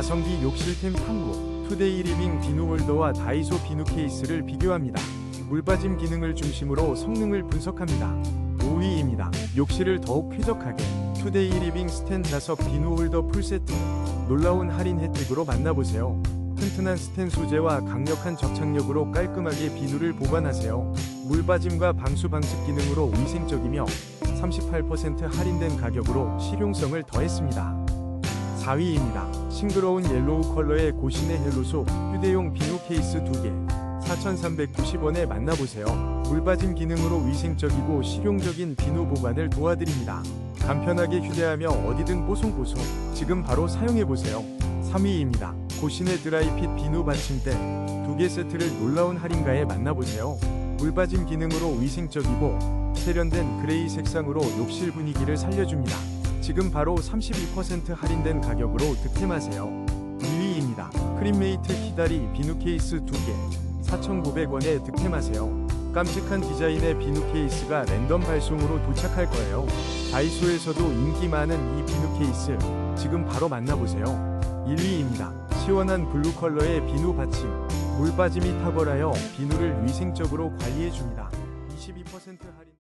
가성비 욕실템 탐구 투데이 리빙 비누 홀더와 다이소 비누 케이스를 비교합니다. 물빠짐 기능을 중심으로 성능을 분석합니다. 5위입니다. 욕실을 더욱 쾌적하게 투데이 리빙 스탠 자석 비누 홀더 풀세트 놀라운 할인 혜택으로 만나보세요. 튼튼한 스텐 소재와 강력한 접착력으로 깔끔하게 비누를 보관하세요. 물 빠짐과 방수 방식 기능으로 위생적이며 38% 할인된 가격으로 실용성을 더했습니다. 4위입니다. 싱그러운 옐로우 컬러의 고신의 헬로소 휴대용 비누 케이스 2개 4,390원에 만나보세요. 물 빠짐 기능으로 위생적이고 실용적인 비누 보관을 도와드립니다. 간편하게 휴대하며 어디든 뽀송뽀송 지금 바로 사용해보세요. 3위입니다. 고신의 드라이핏 비누 받침대 2개 세트를 놀라운 할인가에 만나보세요. 물 빠짐 기능으로 위생적이고 세련된 그레이 색상으로 욕실 분위기를 살려줍니다. 지금 바로 32% 할인된 가격으로 득템하세요. 2위입니다. 크림메이트 키다리 비누 케이스 2개 4,900원에 득템하세요. 깜찍한 디자인의 비누 케이스가 랜덤 발송으로 도착할 거예요. 다이소에서도 인기 많은 이 비누 케이스 지금 바로 만나보세요. 1위입니다. 시원한 블루 컬러의 비누 받침 물 빠짐이 탁월하여 비누를 위생적으로 관리해줍니다. 22% 할인